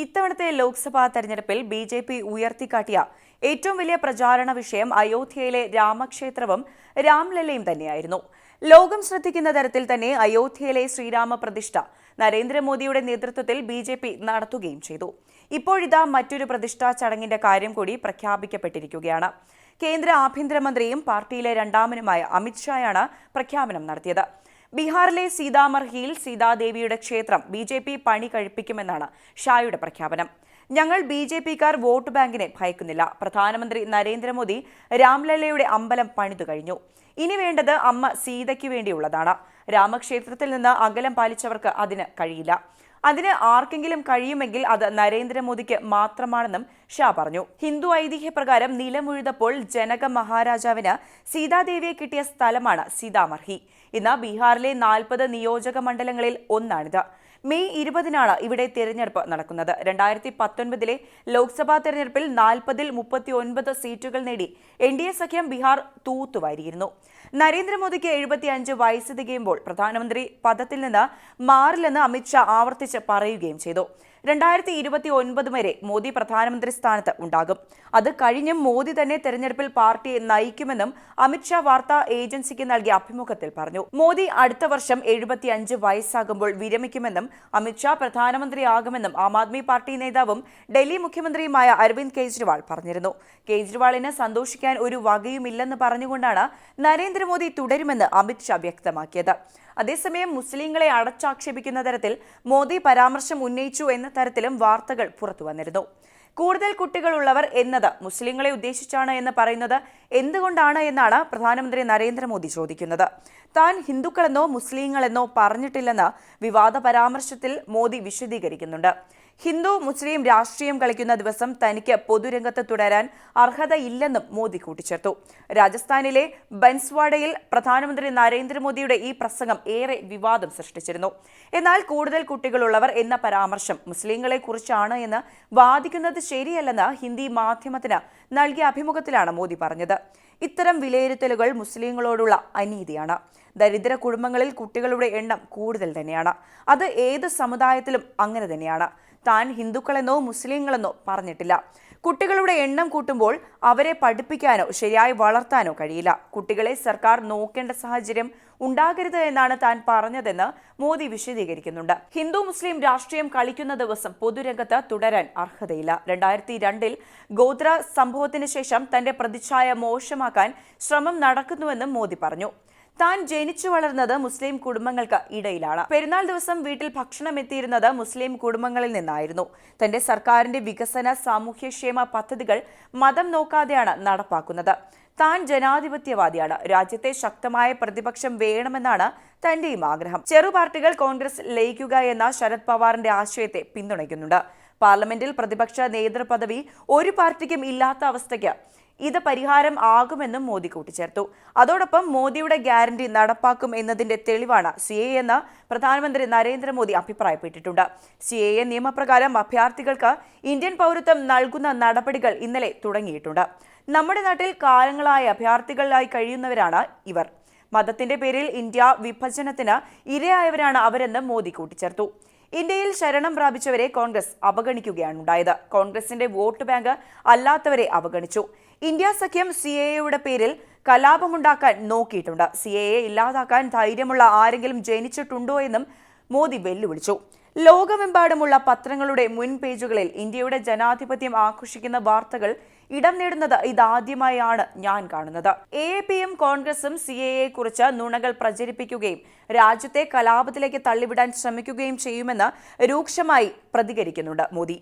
ഇത്തവണത്തെ ലോക്സഭാ തെരഞ്ഞെടുപ്പിൽ B J P ഉയർത്തിക്കാട്ടിയ ഏറ്റവും വലിയ പ്രചാരണ വിഷയം അയോധ്യയിലെ രാമക്ഷേത്രവും രാംലല്ലയും തന്നെയായിരുന്നു. ലോകം ശ്രദ്ധിക്കുന്ന തരത്തിൽ തന്നെ അയോധ്യയിലെ ശ്രീരാമ പ്രതിഷ്ഠ നരേന്ദ്രമോദിയുടെ നേതൃത്വത്തിൽ ബി ജെ പി നടത്തുകയും ചെയ്തു. ഇപ്പോഴിതാ മറ്റൊരു പ്രതിഷ്ഠാ ചടങ്ങിന്റെ കാര്യം കൂടി പ്രഖ്യാപിക്കപ്പെട്ടിരിക്കുകയാണ്. കേന്ദ്ര ആഭ്യന്തരമന്ത്രിയും പാർട്ടിയിലെ രണ്ടാമനുമായ അമിത്ഷായാണ് പ്രഖ്യാപനം നടത്തിയത്. ബീഹാറിലെ സീതാമർഹിയിൽ സീതാദേവിയുടെ ക്ഷേത്രം ബി ജെ പി പണി കഴിപ്പിക്കുമെന്നാണ് ഷായുടെ പ്രഖ്യാപനം. ഞങ്ങൾ ബി ജെ പിക്കാർ വോട്ട് ബാങ്കിനെ ഭയക്കുന്നില്ല. പ്രധാനമന്ത്രി നരേന്ദ്രമോദി രാംലല്ലയുടെ അമ്പലം പണിതു കഴിഞ്ഞു. ഇനി വേണ്ടത് അമ്മ സീതയ്ക്ക് വേണ്ടിയുള്ളതാണ്. രാമക്ഷേത്രത്തിൽ നിന്ന് അകലം പാലിച്ചവർക്ക് അതിന് കഴിയില്ല. അതിന് ആർക്കെങ്കിലും കഴിയുമെങ്കിൽ അത് നരേന്ദ്രമോദിക്ക് മാത്രമാണെന്നും ഷാ പറഞ്ഞു. ഹിന്ദു ഐതിഹ്യപ്രകാരം നിലമുഴുതപ്പോൾ ജനക മഹാരാജാവിന് സീതാദേവിയെ കിട്ടിയ സ്ഥലമാണ് സീതാമർഹി. ഇന്ന് ബീഹാറിലെ നാൽപ്പത് നിയോജക മണ്ഡലങ്ങളിൽ ഒന്നാണിത്. മെയ് ഇരുപതിനാണ് ഇവിടെ തിരഞ്ഞെടുപ്പ് നടക്കുന്നത്. രണ്ടായിരത്തി പത്തൊൻപതിലെ ലോക്സഭാ തെരഞ്ഞെടുപ്പിൽ നാൽപ്പതിൽ മുപ്പത്തി ഒൻപത് സീറ്റുകൾ നേടി എൻ ഡി എ സഖ്യം ബീഹാർ തൂത്തുവാരിയിരുന്നു. നരേന്ദ്രമോദിക്ക് എഴുപത്തിയഞ്ച് വയസ്സ് തികയുമ്പോൾ പ്രധാനമന്ത്രി പദത്തിൽ നിന്ന് മാറില്ലെന്ന് അമിത്ഷാ ആവർത്തിച്ച് പറയുകയും ചെയ്തു. രണ്ടായിരത്തി ഇരുപത്തി ഒൻപത് വരെ മോദി പ്രധാനമന്ത്രി സ്ഥാനത്ത് ഉണ്ടാകും. അത് കഴിഞ്ഞും മോദി തന്നെ തെരഞ്ഞെടുപ്പിൽ പാർട്ടിയെ നയിക്കുമെന്നും അമിത്ഷാ വാർത്താ ഏജൻസിക്ക് നൽകിയ അഭിമുഖത്തിൽ പറഞ്ഞു. മോദി അടുത്ത വർഷം എഴുപത്തിയഞ്ച് വയസ്സാകുമ്പോൾ വിരമിക്കുമെന്നും അമിത്ഷാ പ്രധാനമന്ത്രിയാകുമെന്നും ആം ആദ്മി പാർട്ടി നേതാവും ഡൽഹി മുഖ്യമന്ത്രിയുമായ അരവിന്ദ് കെജ്രിവാൾ പറഞ്ഞിരുന്നു. കേജ്രിവാളിന് സന്തോഷിക്കാൻ ഒരു വകയുമില്ലെന്ന് പറഞ്ഞുകൊണ്ടാണ് നരേന്ദ്രമോദി തുടരുമെന്ന് അമിത്ഷാ വ്യക്തമാക്കിയത്. അതേസമയം മുസ്ലിങ്ങളെ അടച്ചാക്ഷേപിക്കുന്ന തരത്തിൽ മോദി പരാമർശം ഉന്നയിച്ചു എന്ന തരത്തിലും വാർത്തകൾ പുറത്തു വന്നിരുന്നു. കൂടുതൽ കുട്ടികളുള്ളവർ എന്നത് മുസ്ലിങ്ങളെ ഉദ്ദേശിച്ചാണ് എന്ന് പറയുന്നത് എന്തുകൊണ്ടാണ് എന്നാണ് പ്രധാനമന്ത്രി നരേന്ദ്രമോദി ചോദിക്കുന്നത്. താൻ ഹിന്ദുക്കളെന്നോ മുസ്ലിങ്ങളെന്നോ പറഞ്ഞിട്ടില്ലെന്ന് വിവാദ പരാമർശത്തിൽ മോദി വിശദീകരിക്കുന്നുണ്ട്. ഹിന്ദു മുസ്ലിം രാഷ്ട്രീയം കളിക്കുന്ന ദിവസം തനിക്ക് പൊതുരംഗത്ത് തുടരാൻ അർഹതയില്ലെന്നും മോദി കൂട്ടിച്ചേർത്തു. രാജസ്ഥാനിലെ ബൻസ്വാഡയിൽ പ്രധാനമന്ത്രി നരേന്ദ്രമോദിയുടെ ഈ പ്രസംഗം ഏറെ വിവാദം സൃഷ്ടിച്ചിരുന്നു. എന്നാൽ കൂടുതൽ കുട്ടികളുള്ളവർ എന്ന പരാമർശം മുസ്ലിങ്ങളെ കുറിച്ചാണ് എന്ന് വാദിക്കുന്നത് ശരിയല്ലെന്ന് ഹിന്ദി മാധ്യമത്തിന് നൽകിയ അഭിമുഖത്തിലാണ് മോദി പറഞ്ഞത്. ഇത്തരം വിലയിരുത്തലുകൾ മുസ്ലിങ്ങളോടുള്ള അനീതിയാണ്. ദരിദ്ര കുടുംബങ്ങളിൽ കുട്ടികളുടെ എണ്ണം കൂടുതൽ തന്നെയാണ്. അത് ഏത് സമുദായത്തിലും അങ്ങനെ തന്നെയാണ്. താൻ ഹിന്ദുക്കളെന്നോ മുസ്ലിങ്ങളെന്നോ പറഞ്ഞിട്ടില്ല. കുട്ടികളുടെ എണ്ണം കൂട്ടുമ്പോൾ അവരെ പഠിപ്പിക്കാനോ ശരിയായി വളർത്താനോ കഴിയില്ല. കുട്ടികളെ സർക്കാർ നോക്കേണ്ട സാഹചര്യം ഉണ്ടാകരുത് എന്നാണ് താൻ പറഞ്ഞതെന്ന് മോദി വിശദീകരിക്കുന്നുണ്ട്. ഹിന്ദു മുസ്ലിം രാഷ്ട്രീയം കളിക്കുന്ന ദിവസം പൊതുരംഗത്ത് തുടരാൻ അർഹതയില്ല. രണ്ടായിരത്തി രണ്ടിൽ ഗോത്ര സംഭവത്തിന് ശേഷം തന്റെ പ്രതിച്ഛായ മോശമാക്കാൻ ശ്രമം നടക്കുന്നുവെന്നും മോദി പറഞ്ഞു. താൻ ജനിച്ചു വളർന്നത് മുസ്ലിം കുടുംബങ്ങൾക്ക് ഇടയിലാണ്. പെരുന്നാൾ ദിവസം വീട്ടിൽ ഭക്ഷണം എത്തിയിരുന്നത് മുസ്ലിം കുടുംബങ്ങളിൽ നിന്നായിരുന്നു. തന്റെ സർക്കാരിന്റെ വികസന സാമൂഹ്യക്ഷേമ പദ്ധതികൾ മതം നോക്കാതെയാണ് നടപ്പാക്കുന്നത്. താൻ ജനാധിപത്യവാദിയാണ്. രാജ്യത്തെ ശക്തമായ പ്രതിപക്ഷം വേണമെന്നാണ് തന്റെയും ആഗ്രഹം. ചെറു പാർട്ടികൾ കോൺഗ്രസ് ലയിക്കുക എന്ന ശരത് പവാറിന്റെ ആശയത്തെ പിന്തുണയ്ക്കുന്നുണ്ട്. പാർലമെന്റിൽ പ്രതിപക്ഷ നേതൃപദവി ഒരു പാർട്ടിക്കും ഇല്ലാത്ത അവസ്ഥയ്ക്ക് ഇത് പരിഹാരം ആകുമെന്നും മോദി കൂട്ടിച്ചേർത്തു. അതോടൊപ്പം മോദിയുടെ ഗ്യാരണ്ടി നടപ്പാക്കും എന്നതിന്റെ തെളിവാണ് സി എ എന്ന് പ്രധാനമന്ത്രി നരേന്ദ്രമോദി അഭിപ്രായപ്പെട്ടിട്ടുണ്ട്. സി എ നിയമപ്രകാരം അഭ്യർത്ഥികൾക്ക് ഇന്ത്യൻ പൗരത്വം നൽകുന്ന നടപടികൾ ഇന്നലെ തുടങ്ങിയിട്ടുണ്ട്. നമ്മുടെ നാട്ടിൽ കാലങ്ങളായി അഭയാർത്ഥികളായി കഴിയുന്നവരാണ് ഇവർ. മതത്തിന്റെ പേരിൽ ഇന്ത്യ വിഭജനത്തിന് ഇരയായവരാണ് അവരെന്ന് മോദി കൂട്ടിച്ചേർത്തു. ഇന്ത്യയിൽ ശരണം പ്രാപിച്ചവരെ കോൺഗ്രസ് അവഗണിക്കുകയാണ് ഉണ്ടായത്. കോൺഗ്രസിന്റെ വോട്ട് ബാങ്ക് അല്ലാത്തവരെ അവഗണിച്ചു. ഇന്ത്യ സഖ്യം സി എ എയുടെ പേരിൽ കലാപമുണ്ടാക്കാൻ നോക്കിയിട്ടുണ്ട്. സി എ എ ഇല്ലാതാക്കാൻ ധൈര്യമുള്ള ആരെങ്കിലും ജനിച്ചിട്ടുണ്ടോ എന്നും മോദി വെല്ലുവിളിച്ചു. ലോകമെമ്പാടുമുള്ള പത്രങ്ങളുടെ മുൻ പേജുകളിൽ ഇന്ത്യയുടെ ജനാധിപത്യം ആഘോഷിക്കുന്ന വാർത്തകൾ ഇടം നേടുന്നത് ഇതാദ്യമായാണ് ഞാൻ കാണുന്നത്. എ പി എം കോൺഗ്രസും സി എ എ കുറിച്ച് നുണകൾ പ്രചരിപ്പിക്കുകയും രാജ്യത്തെ കലാപത്തിലേക്ക് തള്ളിവിടാൻ ശ്രമിക്കുകയും ചെയ്യുമെന്ന് രൂക്ഷമായി പ്രതികരിക്കുന്നുണ്ട് മോദി.